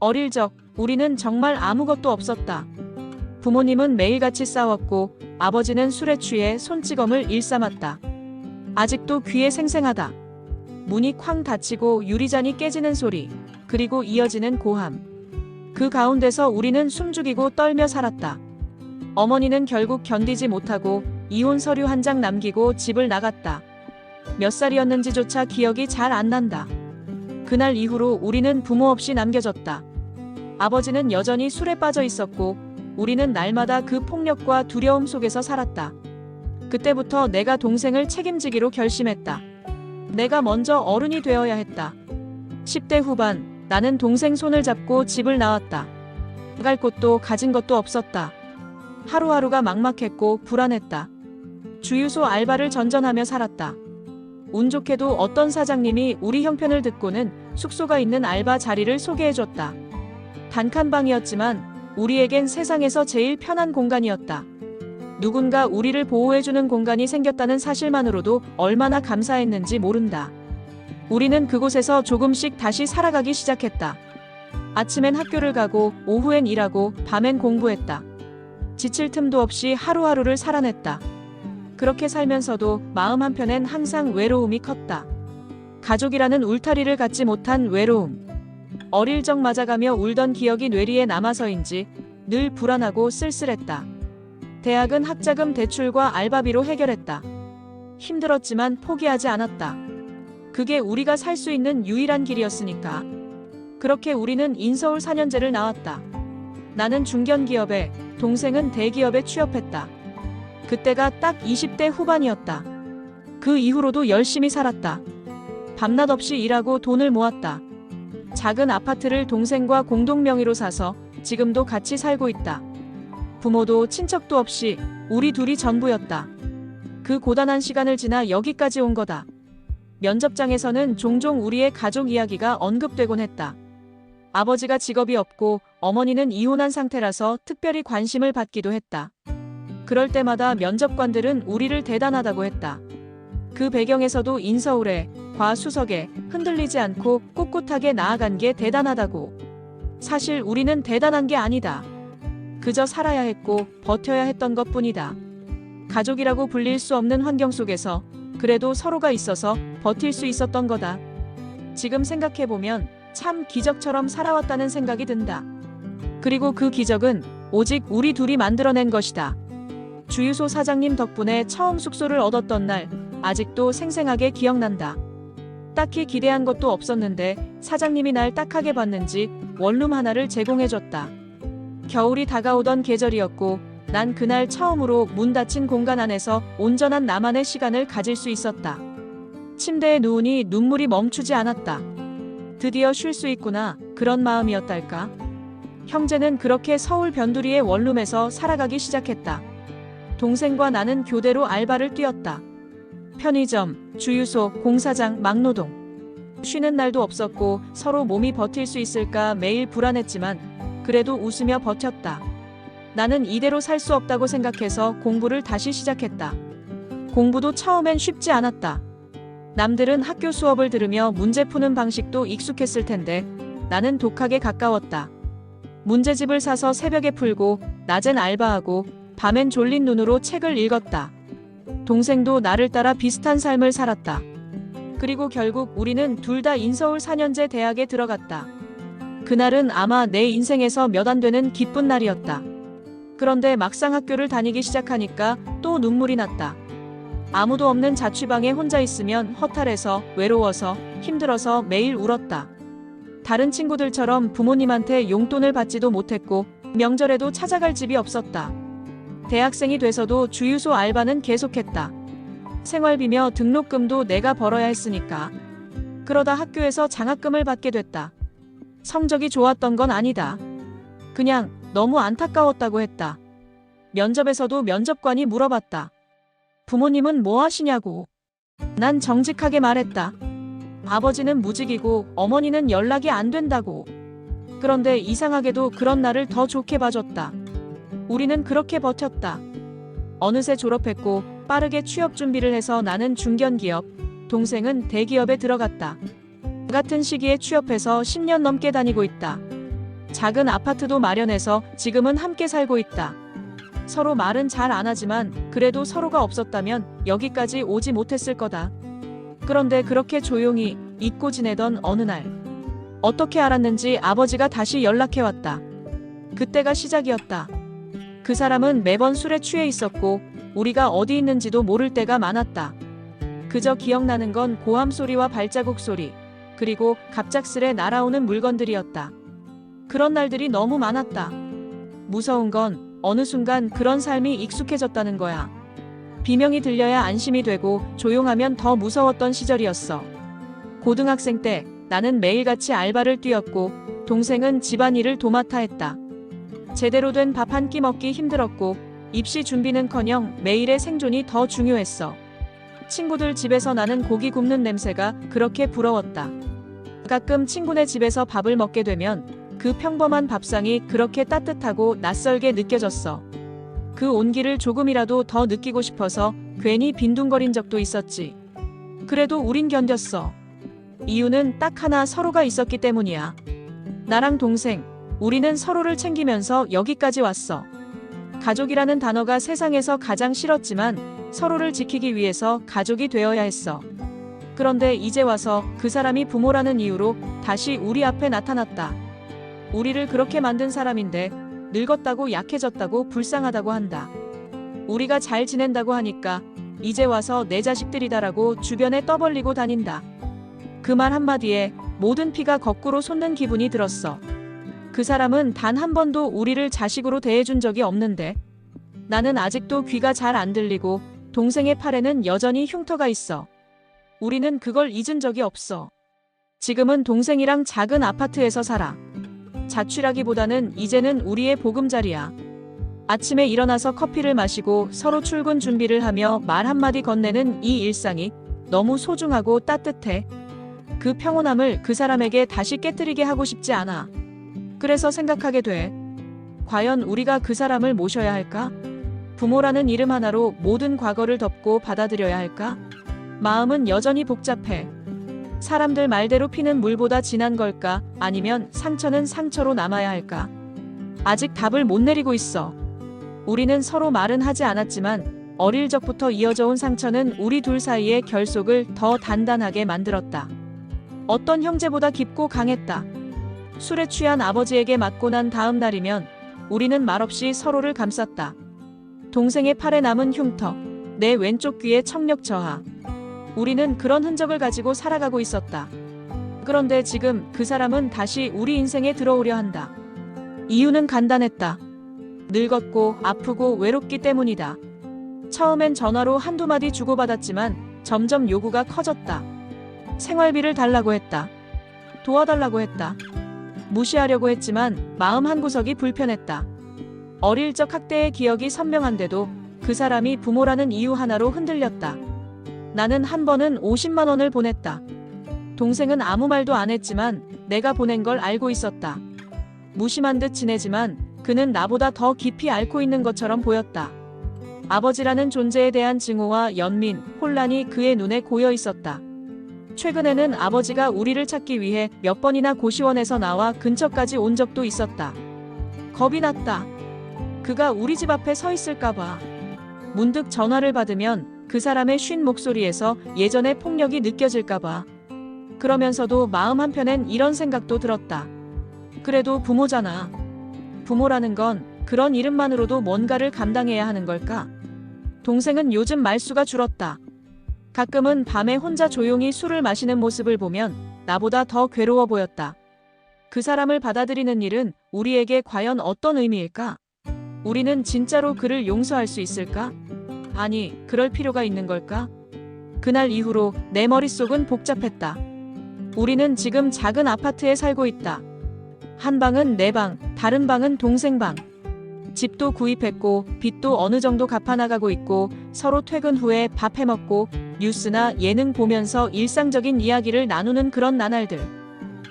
어릴 적 우리는 정말 아무것도 없었다. 부모님은 매일같이 싸웠고 아버지는 술에 취해 손찌검을 일삼았다. 아직도 귀에 생생하다. 문이 쾅 닫히고 유리잔이 깨지는 소리, 그리고 이어지는 고함. 그 가운데서 우리는 숨죽이고 떨며 살았다. 어머니는 결국 견디지 못하고 이혼 서류 한 장 남기고 집을 나갔다. 몇 살이었는지조차 기억이 잘 안 난다. 그날 이후로 우리는 부모 없이 남겨졌다. 아버지는 여전히 술에 빠져 있었고 우리는 날마다 그 폭력과 두려움 속에서 살았다. 그때부터 내가 동생을 책임지기로 결심했다. 내가 먼저 어른이 되어야 했다. 10대 후반 나는 동생 손을 잡고 집을 나왔다. 갈 곳도 가진 것도 없었다. 하루하루가 막막했고 불안했다. 주유소 알바를 전전하며 살았다. 운 좋게도 어떤 사장님이 우리 형편을 듣고는 숙소가 있는 알바 자리를 소개해줬다. 단칸방이었지만 우리에겐 세상에서 제일 편한 공간이었다. 누군가 우리를 보호해주는 공간이 생겼다는 사실만으로도 얼마나 감사했는지 모른다. 우리는 그곳에서 조금씩 다시 살아가기 시작했다. 아침엔 학교를 가고 오후엔 일하고 밤엔 공부했다. 지칠 틈도 없이 하루하루를 살아냈다. 그렇게 살면서도 마음 한편엔 항상 외로움이 컸다. 가족이라는 울타리를 갖지 못한 외로움. 어릴 적 맞아가며 울던 기억이 뇌리에 남아서인지 늘 불안하고 쓸쓸했다. 대학은 학자금 대출과 알바비로 해결했다. 힘들었지만 포기하지 않았다. 그게 우리가 살 수 있는 유일한 길이었으니까. 그렇게 우리는 인서울 4년제를 나왔다. 나는 중견기업에, 동생은 대기업에 취업했다. 그때가 딱 20대 후반이었다. 그 이후로도 열심히 살았다. 밤낮 없이 일하고 돈을 모았다. 작은 아파트를 동생과 공동 명의로 사서 지금도 같이 살고 있다. 부모도 친척도 없이 우리 둘이 전부였다. 그 고단한 시간을 지나 여기까지 온 거다. 면접장에서는 종종 우리의 가족 이야기가 언급되곤 했다. 아버지가 직업이 없고 어머니는 이혼한 상태라서 특별히 관심을 받기도 했다. 그럴 때마다 면접관들은 우리를 대단하다고 했다. 그 배경에서도 인서울에, 과수석에 흔들리지 않고 꿋꿋하게 나아간 게 대단하다고. 사실 우리는 대단한 게 아니다. 그저 살아야 했고 버텨야 했던 것 뿐이다. 가족이라고 불릴 수 없는 환경 속에서 그래도 서로가 있어서 버틸 수 있었던 거다. 지금 생각해보면 참 기적처럼 살아왔다는 생각이 든다. 그리고 그 기적은 오직 우리 둘이 만들어낸 것이다. 주유소 사장님 덕분에 처음 숙소를 얻었던 날, 아직도 생생하게 기억난다. 딱히 기대한 것도 없었는데 사장님이 날 딱하게 봤는지 원룸 하나를 제공해줬다. 겨울이 다가오던 계절이었고 난 그날 처음으로 문 닫힌 공간 안에서 온전한 나만의 시간을 가질 수 있었다. 침대에 누우니 눈물이 멈추지 않았다. 드디어 쉴 수 있구나 그런 마음이었달까. 형제는 그렇게 서울 변두리의 원룸에서 살아가기 시작했다. 동생과 나는 교대로 알바를 뛰었다. 편의점, 주유소, 공사장, 막노동. 쉬는 날도 없었고 서로 몸이 버틸 수 있을까 매일 불안했지만 그래도 웃으며 버텼다. 나는 이대로 살 수 없다고 생각해서 공부를 다시 시작했다. 공부도 처음엔 쉽지 않았다. 남들은 학교 수업을 들으며 문제 푸는 방식도 익숙했을 텐데 나는 독학에 가까웠다. 문제집을 사서 새벽에 풀고 낮엔 알바하고 밤엔 졸린 눈으로 책을 읽었다. 동생도 나를 따라 비슷한 삶을 살았다. 그리고 결국 우리는 둘 다 인서울 4년제 대학에 들어갔다. 그날은 아마 내 인생에서 몇 안 되는 기쁜 날이었다. 그런데 막상 학교를 다니기 시작하니까 또 눈물이 났다. 아무도 없는 자취방에 혼자 있으면 허탈해서 외로워서 힘들어서 매일 울었다. 다른 친구들처럼 부모님한테 용돈을 받지도 못했고 명절에도 찾아갈 집이 없었다. 대학생이 돼서도 주유소 알바는 계속했다. 생활비며 등록금도 내가 벌어야 했으니까. 그러다 학교에서 장학금을 받게 됐다. 성적이 좋았던 건 아니다. 그냥 너무 안타까웠다고 했다. 면접에서도 면접관이 물어봤다. 부모님은 뭐 하시냐고. 난 정직하게 말했다. 아버지는 무직이고 어머니는 연락이 안 된다고. 그런데 이상하게도 그런 나를 더 좋게 봐줬다. 우리는 그렇게 버텼다. 어느새 졸업했고 빠르게 취업 준비를 해서 나는 중견기업, 동생은 대기업에 들어갔다. 같은 시기에 취업해서 10년 넘게 다니고 있다. 작은 아파트도 마련해서 지금은 함께 살고 있다. 서로 말은 잘 안 하지만 그래도 서로가 없었다면 여기까지 오지 못했을 거다. 그런데 그렇게 조용히 잊고 지내던 어느 날 어떻게 알았는지 아버지가 다시 연락해 왔다. 그때가 시작이었다. 그 사람은 매번 술에 취해 있었고 우리가 어디 있는지도 모를 때가 많았다. 그저 기억나는 건 고함 소리와 발자국 소리, 그리고 갑작스레 날아오는 물건들이었다. 그런 날들이 너무 많았다. 무서운 건 어느 순간 그런 삶이 익숙해졌다는 거야. 비명이 들려야 안심이 되고 조용하면 더 무서웠던 시절이었어. 고등학생 때 나는 매일같이 알바를 뛰었고 동생은 집안일을 도맡아 했다. 제대로 된 밥 한 끼 먹기 힘들었고 입시 준비는커녕 매일의 생존이 더 중요했어. 친구들 집에서 나는 고기 굽는 냄새가 그렇게 부러웠다. 가끔 친구네 집에서 밥을 먹게 되면 그 평범한 밥상이 그렇게 따뜻하고 낯설게 느껴졌어. 그 온기를 조금이라도 더 느끼고 싶어서 괜히 빈둥거린 적도 있었지. 그래도 우린 견뎠어. 이유는 딱 하나 서로가 있었기 때문이야. 나랑 동생, 우리는 서로를 챙기면서 여기까지 왔어. 가족이라는 단어가 세상에서 가장 싫었지만 서로를 지키기 위해서 가족이 되어야 했어. 그런데 이제 와서 그 사람이 부모라는 이유로 다시 우리 앞에 나타났다. 우리를 그렇게 만든 사람인데 늙었다고 약해졌다고 불쌍하다고 한다. 우리가 잘 지낸다고 하니까 이제 와서 내 자식들이다라고 주변에 떠벌리고 다닌다. 그 말 한마디에 모든 피가 거꾸로 솟는 기분이 들었어. 그 사람은 단 한 번도 우리를 자식으로 대해준 적이 없는데 나는 아직도 귀가 잘 안 들리고 동생의 팔에는 여전히 흉터가 있어. 우리는 그걸 잊은 적이 없어. 지금은 동생이랑 작은 아파트에서 살아. 자취라기보다는 이제는 우리의 보금자리야. 아침에 일어나서 커피를 마시고 서로 출근 준비를 하며 말 한마디 건네는 이 일상이 너무 소중하고 따뜻해. 그 평온함을 그 사람에게 다시 깨뜨리게 하고 싶지 않아. 그래서 생각하게 돼. 과연 우리가 그 사람을 모셔야 할까? 부모라는 이름 하나로 모든 과거를 덮고 받아들여야 할까? 마음은 여전히 복잡해. 사람들 말대로 피는 물보다 진한 걸까? 아니면 상처는 상처로 남아야 할까? 아직 답을 못 내리고 있어. 우리는 서로 말은 하지 않았지만 어릴 적부터 이어져 온 상처는 우리 둘 사이의 결속을 더 단단하게 만들었다. 어떤 형제보다 깊고 강했다. 술에 취한 아버지에게 맞고 난 다음 날이면 우리는 말없이 서로를 감쌌다. 동생의 팔에 남은 흉터, 내 왼쪽 귀의 청력 저하. 우리는 그런 흔적을 가지고 살아가고 있었다. 그런데 지금 그 사람은 다시 우리 인생에 들어오려 한다. 이유는 간단했다. 늙었고 아프고 외롭기 때문이다. 처음엔 전화로 한두 마디 주고받았지만 점점 요구가 커졌다. 생활비를 달라고 했다. 도와달라고 했다. 무시하려고 했지만 마음 한구석이 불편했다. 어릴 적 학대의 기억이 선명한데도 그 사람이 부모라는 이유 하나로 흔들렸다. 나는 한 번은 50만 원을 보냈다. 동생은 아무 말도 안 했지만 내가 보낸 걸 알고 있었다. 무심한 듯 지내지만 그는 나보다 더 깊이 앓고 있는 것처럼 보였다. 아버지라는 존재에 대한 증오와 연민, 혼란이 그의 눈에 고여 있었다. 최근에는 아버지가 우리를 찾기 위해 몇 번이나 고시원에서 나와 근처까지 온 적도 있었다. 겁이 났다. 그가 우리 집 앞에 서 있을까봐. 문득 전화를 받으면 그 사람의 쉰 목소리에서 예전의 폭력이 느껴질까봐. 그러면서도 마음 한편엔 이런 생각도 들었다. 그래도 부모잖아. 부모라는 건 그런 이름만으로도 뭔가를 감당해야 하는 걸까? 동생은 요즘 말수가 줄었다. 가끔은 밤에 혼자 조용히 술을 마시는 모습을 보면 나보다 더 괴로워 보였다. 그 사람을 받아들이는 일은 우리에게 과연 어떤 의미일까? 우리는 진짜로 그를 용서할 수 있을까? 아니, 그럴 필요가 있는 걸까? 그날 이후로 내 머릿속은 복잡했다. 우리는 지금 작은 아파트에 살고 있다. 한 방은 내 방, 다른 방은 동생 방. 집도 구입했고, 빚도 어느 정도 갚아나가고 있고, 서로 퇴근 후에 밥 해먹고, 뉴스나 예능 보면서 일상적인 이야기를 나누는 그런 나날들.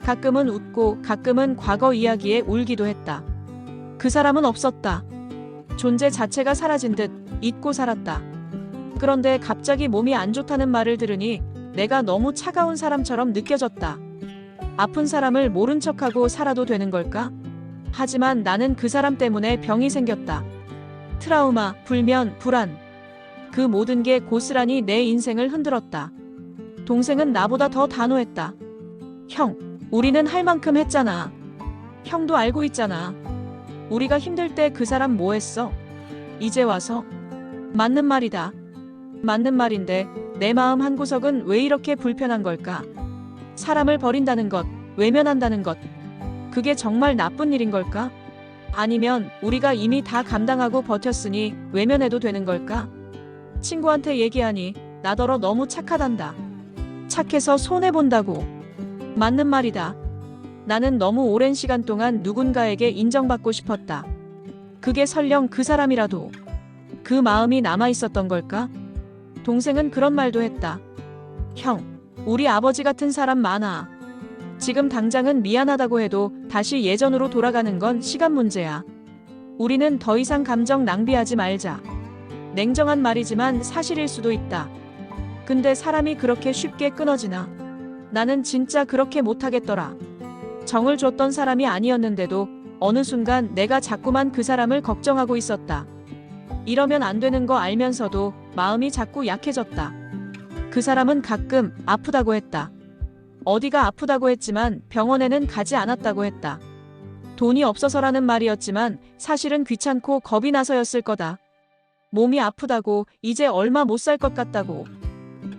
가끔은 웃고, 가끔은 과거 이야기에 울기도 했다. 그 사람은 없었다. 존재 자체가 사라진 듯 잊고 살았다. 그런데 갑자기 몸이 안 좋다는 말을 들으니 내가 너무 차가운 사람처럼 느껴졌다. 아픈 사람을 모른 척하고 살아도 되는 걸까? 하지만 나는 그 사람 때문에 병이 생겼다. 트라우마, 불면, 불안. 그 모든 게 고스란히 내 인생을 흔들었다. 동생은 나보다 더 단호했다. 형, 우리는 할 만큼 했잖아. 형도 알고 있잖아. 우리가 힘들 때 그 사람 뭐 했어? 이제 와서? 맞는 말이다. 맞는 말인데 내 마음 한 구석은 왜 이렇게 불편한 걸까? 사람을 버린다는 것, 외면한다는 것. 그게 정말 나쁜 일인 걸까? 아니면 우리가 이미 다 감당하고 버텼으니 외면해도 되는 걸까? 친구한테 얘기하니 나더러 너무 착하단다. 착해서 손해본다고. 맞는 말이다. 나는 너무 오랜 시간 동안 누군가에게 인정받고 싶었다. 그게 설령 그 사람이라도 그 마음이 남아 있었던 걸까? 동생은 그런 말도 했다. 형, 우리 아버지 같은 사람 많아. 지금 당장은 미안하다고 해도 다시 예전으로 돌아가는 건 시간 문제야. 우리는 더 이상 감정 낭비하지 말자. 냉정한 말이지만 사실일 수도 있다. 근데 사람이 그렇게 쉽게 끊어지나? 나는 진짜 그렇게 못하겠더라. 정을 줬던 사람이 아니었는데도 어느 순간 내가 자꾸만 그 사람을 걱정하고 있었다. 이러면 안 되는 거 알면서도 마음이 자꾸 약해졌다. 그 사람은 가끔 아프다고 했다. 어디가 아프다고 했지만 병원에는 가지 않았다고 했다. 돈이 없어서라는 말이었지만 사실은 귀찮고 겁이 나서였을 거다. 몸이 아프다고 이제 얼마 못 살 것 같다고.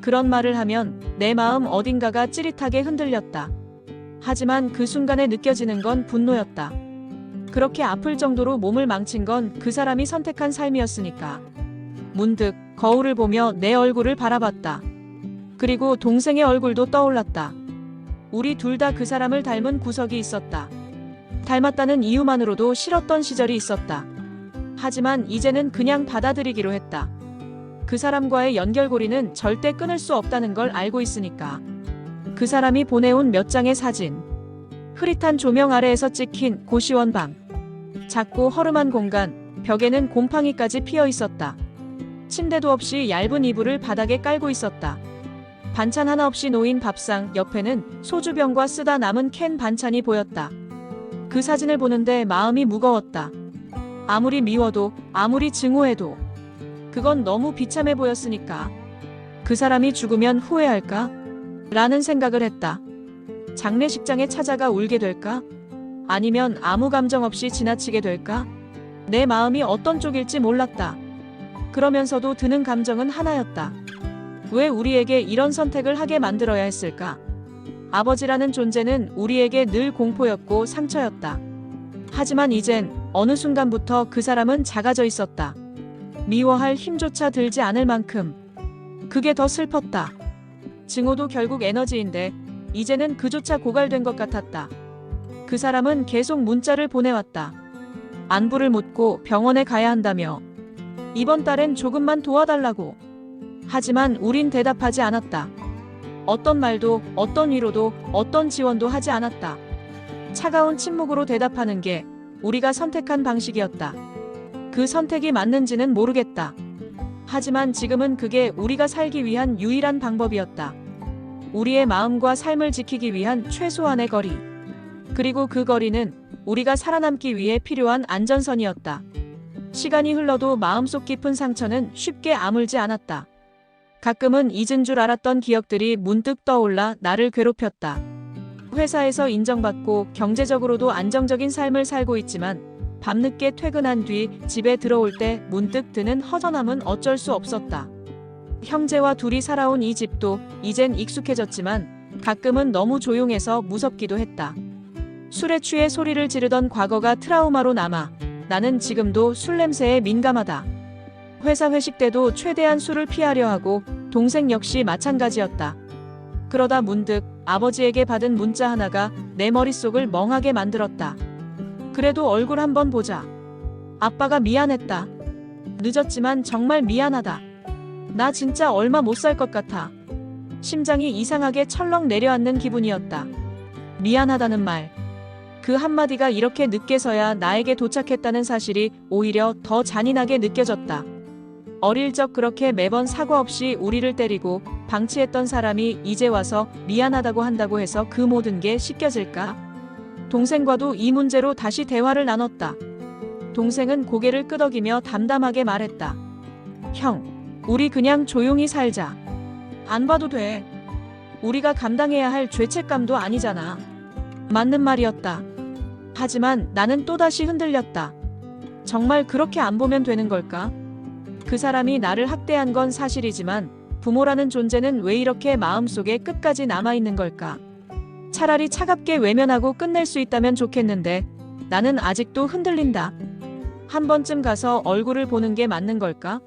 그런 말을 하면 내 마음 어딘가가 찌릿하게 흔들렸다. 하지만 그 순간에 느껴지는 건 분노였다. 그렇게 아플 정도로 몸을 망친 건 그 사람이 선택한 삶이었으니까. 문득 거울을 보며 내 얼굴을 바라봤다. 그리고 동생의 얼굴도 떠올랐다. 우리 둘 다 그 사람을 닮은 구석이 있었다. 닮았다는 이유만으로도 싫었던 시절이 있었다. 하지만 이제는 그냥 받아들이기로 했다. 그 사람과의 연결고리는 절대 끊을 수 없다는 걸 알고 있으니까. 그 사람이 보내온 몇 장의 사진. 흐릿한 조명 아래에서 찍힌 고시원 방. 작고 허름한 공간, 벽에는 곰팡이까지 피어 있었다. 침대도 없이 얇은 이불을 바닥에 깔고 있었다. 반찬 하나 없이 놓인 밥상 옆에는 소주병과 쓰다 남은 캔 반찬이 보였다. 그 사진을 보는데 마음이 무거웠다. 아무리 미워도, 아무리 증오해도. 그건 너무 비참해 보였으니까. 그 사람이 죽으면 후회할까? 라는 생각을 했다. 장례식장에 찾아가 울게 될까? 아니면 아무 감정 없이 지나치게 될까? 내 마음이 어떤 쪽일지 몰랐다. 그러면서도 드는 감정은 하나였다. 왜 우리에게 이런 선택을 하게 만들어야 했을까? 아버지라는 존재는 우리에게 늘 공포였고 상처였다. 하지만 이젠 어느 순간부터 그 사람은 작아져 있었다. 미워할 힘조차 들지 않을 만큼. 그게 더 슬펐다. 증오도 결국 에너지인데 이제는 그조차 고갈된 것 같았다. 그 사람은 계속 문자를 보내왔다. 안부를 묻고 병원에 가야 한다며. 이번 달엔 조금만 도와달라고. 하지만 우린 대답하지 않았다. 어떤 말도, 어떤 위로도, 어떤 지원도 하지 않았다. 차가운 침묵으로 대답하는 게 우리가 선택한 방식이었다. 그 선택이 맞는지는 모르겠다. 하지만 지금은 그게 우리가 살기 위한 유일한 방법이었다. 우리의 마음과 삶을 지키기 위한 최소한의 거리. 그리고 그 거리는 우리가 살아남기 위해 필요한 안전선이었다. 시간이 흘러도 마음속 깊은 상처는 쉽게 아물지 않았다. 가끔은 잊은 줄 알았던 기억들이 문득 떠올라 나를 괴롭혔다. 회사에서 인정받고 경제적으로도 안정적인 삶을 살고 있지만 밤늦게 퇴근한 뒤 집에 들어올 때 문득 드는 허전함은 어쩔 수 없었다. 형제와 둘이 살아온 이 집도 이젠 익숙해졌지만 가끔은 너무 조용해서 무섭기도 했다. 술에 취해 소리를 지르던 과거가 트라우마로 남아 나는 지금도 술 냄새에 민감하다. 회사 회식 때도 최대한 술을 피하려 하고 동생 역시 마찬가지였다. 그러다 문득 아버지에게 받은 문자 하나가 내 머릿속을 멍하게 만들었다. 그래도 얼굴 한번 보자. 아빠가 미안했다. 늦었지만 정말 미안하다. 나 진짜 얼마 못 살 것 같아. 심장이 이상하게 철렁 내려앉는 기분이었다. 미안하다는 말. 그 한마디가 이렇게 늦게서야 나에게 도착했다는 사실이 오히려 더 잔인하게 느껴졌다. 어릴 적 그렇게 매번 사과 없이 우리를 때리고 방치했던 사람이 이제 와서 미안하다고 한다고 해서 그 모든 게 씻겨질까? 동생과도 이 문제로 다시 대화를 나눴다. 동생은 고개를 끄덕이며 담담하게 말했다. 형, 우리 그냥 조용히 살자. 안 봐도 돼. 우리가 감당해야 할 죄책감도 아니잖아. 맞는 말이었다. 하지만 나는 또다시 흔들렸다. 정말 그렇게 안 보면 되는 걸까? 그 사람이 나를 학대한 건 사실이지만 부모라는 존재는 왜 이렇게 마음속에 끝까지 남아있는 걸까? 차라리 차갑게 외면하고 끝낼 수 있다면 좋겠는데 나는 아직도 흔들린다. 한 번쯤 가서 얼굴을 보는 게 맞는 걸까?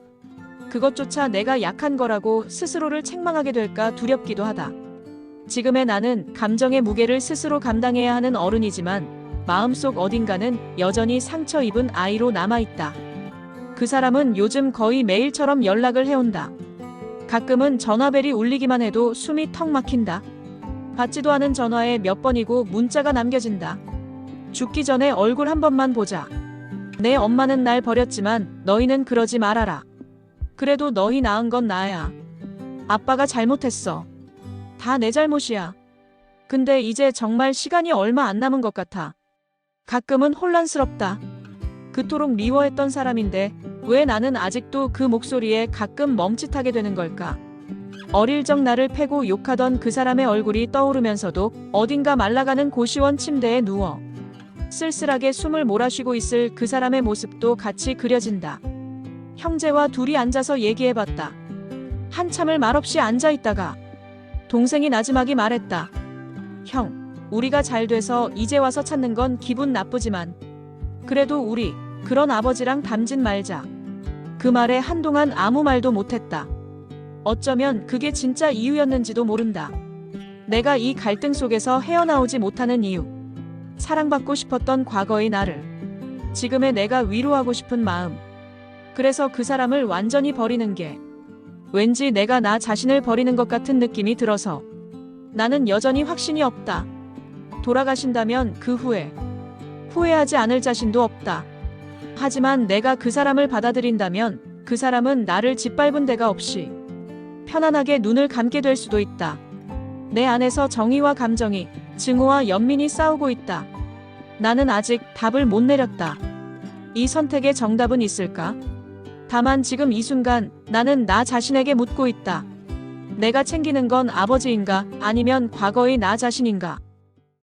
그것조차 내가 약한 거라고 스스로를 책망하게 될까 두렵기도 하다. 지금의 나는 감정의 무게를 스스로 감당해야 하는 어른이지만 마음속 어딘가는 여전히 상처 입은 아이로 남아있다. 그 사람은 요즘 거의 매일처럼 연락을 해온다. 가끔은 전화벨이 울리기만 해도 숨이 턱 막힌다. 받지도 않은 전화에 몇 번이고 문자가 남겨진다. 죽기 전에 얼굴 한 번만 보자. 내 엄마는 날 버렸지만 너희는 그러지 말아라. 그래도 너희 낳은 건 나야. 아빠가 잘못했어. 다 내 잘못이야. 근데 이제 정말 시간이 얼마 안 남은 것 같아. 가끔은 혼란스럽다. 그토록 미워했던 사람인데 왜 나는 아직도 그 목소리에 가끔 멈칫하게 되는 걸까? 어릴 적 나를 패고 욕하던 그 사람의 얼굴이 떠오르면서도 어딘가 말라가는 고시원 침대에 누워 쓸쓸하게 숨을 몰아쉬고 있을 그 사람의 모습도 같이 그려진다. 형제와 둘이 앉아서 얘기해봤다. 한참을 말없이 앉아있다가 동생이 나지막이 말했다. 형, 우리가 잘 돼서 이제 와서 찾는 건 기분 나쁘지만 그래도 우리 그런 아버지랑 담진 말자. 그 말에 한동안 아무 말도 못했다. 어쩌면 그게 진짜 이유였는지도 모른다. 내가 이 갈등 속에서 헤어나오지 못하는 이유. 사랑받고 싶었던 과거의 나를. 지금의 내가 위로하고 싶은 마음. 그래서 그 사람을 완전히 버리는 게 왠지 내가 나 자신을 버리는 것 같은 느낌이 들어서 나는 여전히 확신이 없다. 돌아가신다면 그 후에 후회하지 않을 자신도 없다. 하지만 내가 그 사람을 받아들인다면 그 사람은 나를 짓밟은 데가 없이 편안하게 눈을 감게 될 수도 있다. 내 안에서 정의와 감정이 증오와 연민이 싸우고 있다. 나는 아직 답을 못 내렸다. 이 선택의 정답은 있을까? 다만 지금 이 순간 나는 나 자신에게 묻고 있다. 내가 챙기는 건 아버지인가 아니면 과거의 나 자신인가?